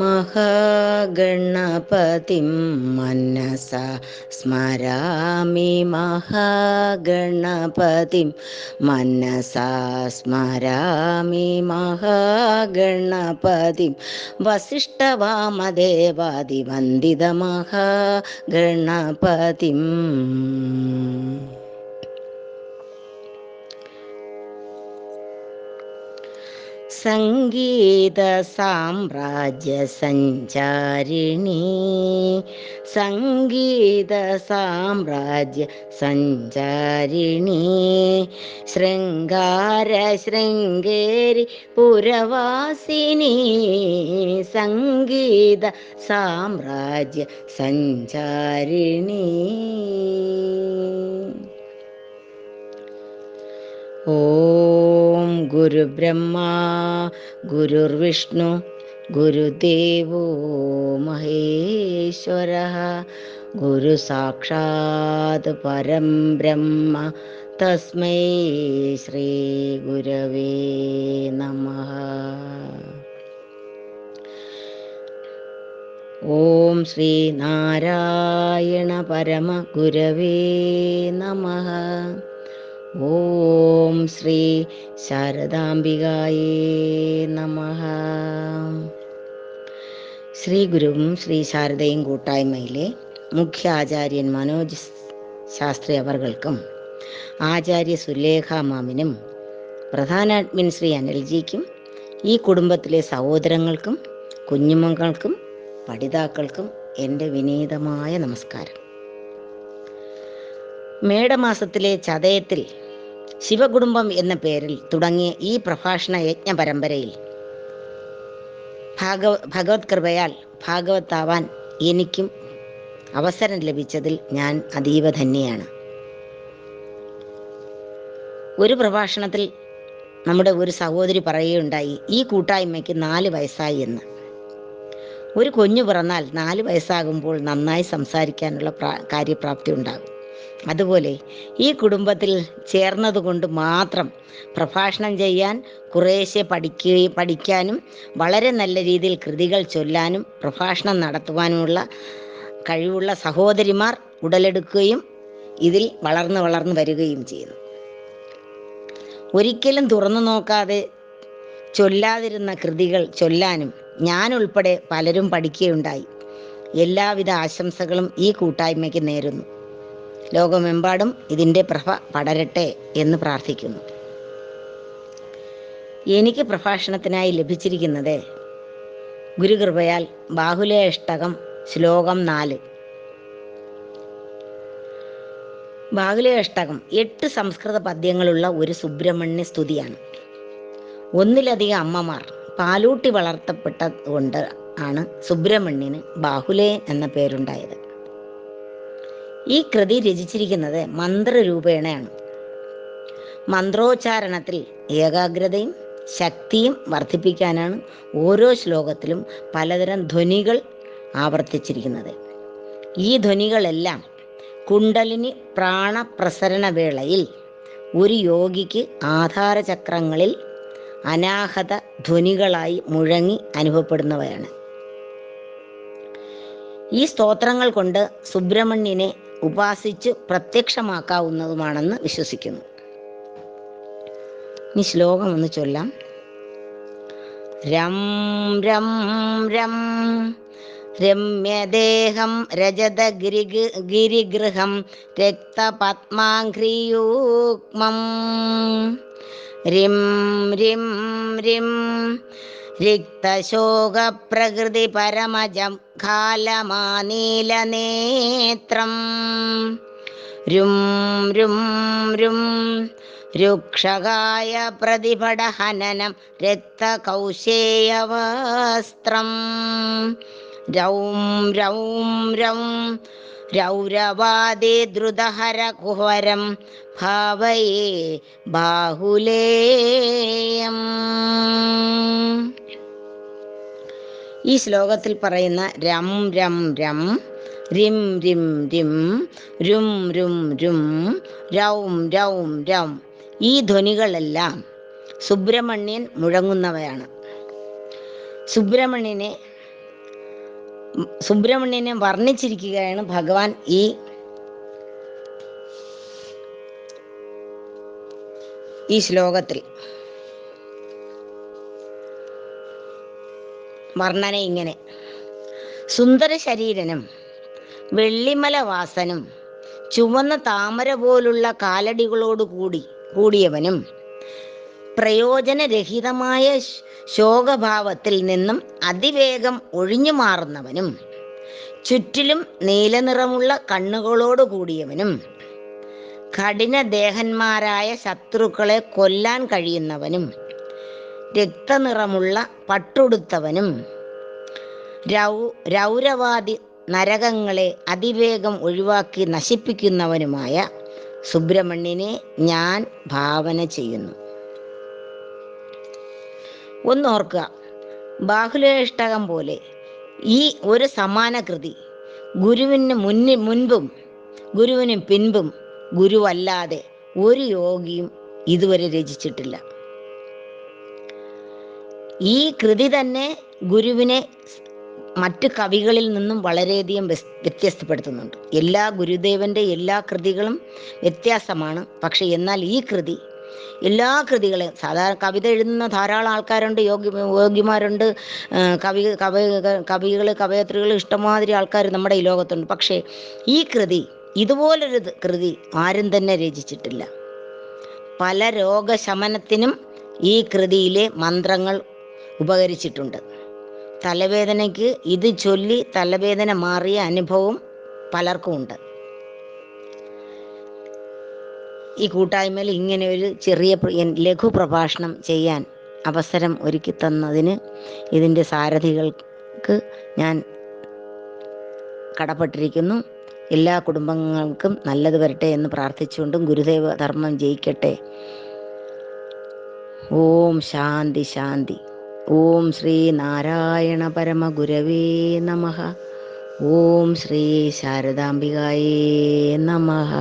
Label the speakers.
Speaker 1: महागणपतिं मनसा स्मरामि महागणपतिं मनसा स्मरामि महागणपतिं वसिष्ठवामदेवादिवन्दितमहागणपतिम् सङ्गीतसाम्राज्यसञ्चारिणी। सङ्गीतसाम्राज्यसञ्चारिणी। शृङ्गारशृङ्गेरि पुरवासिनी। सङ्गीतसाम्राज्यसञ्चारिणी। സഞ്ചാരിണി ഓം ഗുരുബ്രഹ്മാ ഗുരുർവിഷ്ണു ഗുരുദേവോ മഹേശ്വര. ഗുരു സാക്ഷാത് പരം ബ്രഹ്മ തസ്മൈ ശ്രീ ഗുരവേ നമഃ. ഓം ശ്രീ ശാരദാംബികായേ നമ. ശ്രീ ഗുരുവും ശ്രീ ശാരദയും കൂട്ടായ്മയിലെ മുഖ്യ ആചാര്യൻ മനോജ് ശാസ്ത്രി അവർകൾക്കും ആചാര്യ സുലേഖ മാമിനും പ്രധാന അഡ്മിൻ ശ്രീ അനിൽജിക്കും ഈ കുടുംബത്തിലെ സഹോദരങ്ങൾക്കും കുഞ്ഞുമക്കൾക്കും പഠിതാക്കൾക്കും എന്റെ വിനീതമായ നമസ്കാരം. മേടമാസത്തിലെ ചതയത്തിൽ ശിവകുടുംബം എന്ന പേരിൽ തുടങ്ങിയ ഈ പ്രഭാഷണ യജ്ഞ പരമ്പരയിൽ ഭാഗവ ഭഗവത് കൃപയാൽ ഭാഗവത്താവാൻ എനിക്കും അവസരം ലഭിച്ചതിൽ ഞാൻ അതീവ ധന്യയാണ്. ഒരു പ്രഭാഷണത്തിൽ നമ്മുടെ ഒരു സഹോദരി പറയുകയുണ്ടായി ഈ കൂട്ടായ്മയ്ക്ക് നാല് വയസ്സായി എന്ന്. ഒരു കുഞ്ഞു പിറന്നാൽ നാല് വയസ്സാകുമ്പോൾ നന്നായി സംസാരിക്കാനുള്ള പ്രാ കാര്യപ്രാപ്തി ഉണ്ടാകും. അതുപോലെ ഈ കുടുംബത്തിൽ ചേർന്നതുകൊണ്ട് മാത്രം പ്രഭാഷണം ചെയ്യാൻ കുറേശ്ശെ പഠിക്കുകയും പഠിക്കാനും വളരെ നല്ല രീതിയിൽ കൃതികൾ ചൊല്ലാനും പ്രഭാഷണം നടത്തുവാനുമുള്ള കഴിവുള്ള സഹോദരിമാർ ഉടലെടുക്കുകയും ഇതിൽ വളർന്നു വളർന്നു വരികയും ചെയ്യുന്നു. ഒരിക്കലും തുറന്നു നോക്കാതെ ചൊല്ലാതിരുന്ന കൃതികൾ ചൊല്ലാനും ഞാൻ ഉൾപ്പെടെ പലരും പഠിക്കുകയുണ്ടായി. എല്ലാവിധ ആശംസകളും ഈ കൂട്ടായ്മയ്ക്ക് നേരുന്നു. ലോകമെമ്പാടും ഇതിന്റെ പ്രഭ പടരട്ടെ എന്ന് പ്രാർത്ഥിക്കുന്നു. എനിക്ക് പ്രഭാഷണത്തിനായി ലഭിച്ചിരിക്കുന്നത് ഗുരുകൃപയാൽ ബാഹുലേഷ്ടകം ശ്ലോകം നാല്. ബാഹുലേഷ്ടകം എട്ട് സംസ്കൃത പദ്യങ്ങളുള്ള ഒരു സുബ്രഹ്മണ്യ സ്തുതിയാണ്. ഒന്നിലധികം അമ്മമാർ പാലൂട്ടി വളർത്തപ്പെട്ടത് കൊണ്ട് ആണ് സുബ്രഹ്മണ്യന് ബാഹുലേ എന്ന പേരുണ്ടായത്. ഈ കൃതി രചിച്ചിരിക്കുന്നത് മന്ത്രരൂപേണയാണ്. മന്ത്രോച്ചാരണത്തിൽ ഏകാഗ്രതയും ശക്തിയും വർദ്ധിപ്പിക്കാനാണ് ഓരോ ശ്ലോകത്തിലും പലതരം ധ്വനികൾ ആവർത്തിച്ചിരിക്കുന്നത്. ഈ ധ്വനികളെല്ലാം കുണ്ടലിനി പ്രാണപ്രസരണ വേളയിൽ ഒരു യോഗിക്ക് ആധാരചക്രങ്ങളിൽ അനാഹത ധ്വനികളായി മുഴങ്ങി അനുഭവപ്പെടുന്നവയാണ്. ഈ സ്തോത്രങ്ങൾ കൊണ്ട് സുബ്രഹ്മണ്യനെ ഉപാസിച്ച് പ്രത്യക്ഷമാക്കാവുന്നതുമാണെന്ന് വിശ്വസിക്കുന്നു. ഇനി ശ്ലോകം ഒന്ന് ചൊല്ലാം. രം രം രം. രമ്യദേഹം രജത ഗിരി ഗിരിഗൃഹം രക്തപത്മാഘ്രിയൂക്മം രിം രിം രിം. രും രും രും രുക്ഷകായ പ്രതിപടഹനനം രക്തകൗശേയവസ്ത്രം. രൗം രൗം രൗം രൗരവാദി ദ്രുതഹര കുഹരം ഭാവയേ ബാഹുലേയം. ഈ ശ്ലോകത്തിൽ പറയുന്ന രം രം രം റിം റിം റിം രും രും രും രൗം രൗം രം. ഈ ധ്വനികളെല്ലാം സുബ്രഹ്മണ്യൻ മുഴങ്ങുന്നവയാണ്. സുബ്രഹ്മണ്യനെ സുബ്രഹ്മണ്യനെ വർണിച്ചിരിക്കുകയാണ് ഭഗവാൻ ഈ ഈ ശ്ലോകത്തിൽ. വർണന ഇങ്ങനെ. സുന്ദര ശരീരനും വെള്ളിമല വാസനും ചുവന്ന താമര പോലുള്ള കാലടികളോട് കൂടി കൂടിയവനും പ്രയോജനരഹിതമായ ശോകഭാവത്തിൽ നിന്നും അതിവേഗം ഒഴിഞ്ഞു മാറുന്നവനും ചുറ്റിലും നീലനിറമുള്ള കണ്ണുകളോട് കൂടിയവനും കഠിനദേഹന്മാരായ ശത്രുക്കളെ കൊല്ലാൻ കഴിയുന്നവനും രക്തനിറമുള്ള പട്ടുടുത്തവനും. രൗരവാദി നരകങ്ങളെ അതിവേഗം ഒഴിവാക്കി നശിപ്പിക്കുന്നവനുമായ സുബ്രഹ്മണ്യനെ ഞാൻ ഭാവന ചെയ്യുന്നു. ഒന്നോർക്കുക ബാഹുലേഷ്ടകം പോലെ ഈ ഒരു സമാന കൃതി ഗുരുവിന് മുന്നിൽ മുൻപും ഗുരുവിന് പിൻപും ഗുരുവല്ലാതെ ഒരു യോഗിയും ഇതുവരെ രചിച്ചിട്ടില്ല. ഈ കൃതി തന്നെ ഗുരുവിനെ മറ്റ് കവികളിൽ നിന്നും വളരെയധികം വ്യത്യസ്തപ്പെടുത്തുന്നുണ്ട്. എല്ലാ ഗുരുദേവന്റെ എല്ലാ കൃതികളും വ്യത്യാസമാണ്. പക്ഷെ എന്നാൽ ഈ കൃതി എല്ലാ കൃതികളെയും സാധാരണ കവിത എഴുതുന്ന ധാരാളം ആൾക്കാരുണ്ട് യോഗ്യ യോഗ്യമാരുണ്ട് കവി കവി കവികൾ കവയത്രികൾ ഇഷ്ടമാതിരി ആൾക്കാർ നമ്മുടെ ഈ ലോകത്തുണ്ട്. പക്ഷേ ഈ കൃതി ഇതുപോലൊരു ഇത് കൃതി ആരും തന്നെ രചിച്ചിട്ടില്ല. പല രോഗശമനത്തിനും ഈ കൃതിയിലെ മന്ത്രങ്ങൾ ഉപകരിച്ചിട്ടുണ്ട്. തലവേദനയ്ക്ക് ഇത് ചൊല്ലി തലവേദന മാറിയ അനുഭവം പലർക്കും ഉണ്ട് ഈ കൂട്ടായ്മയിൽ ഇങ്ങനെ ഒരു ചെറിയ ലഘു പ്രഭാഷണം ചെയ്യാൻ അവസരം ഒരുക്കി തന്നതിന് ഇതിന്റെ സാരഥികൾക്ക് ഞാൻ കടപ്പെട്ടിരിക്കുന്നു. എല്ലാ കുടുംബങ്ങൾക്കും നല്ലത് വരട്ടെ എന്ന് പ്രാർത്ഥിച്ചുകൊണ്ടും ഗുരുദേവ ധർമ്മം ജയിക്കട്ടെ. ഓം ശാന്തി ശാന്തി. ഓം ശ്രീ നാരായണ പരമ ഗുരവേ നമ. ഓം ശ്രീ ശാരദാംബികായേ നമഃ.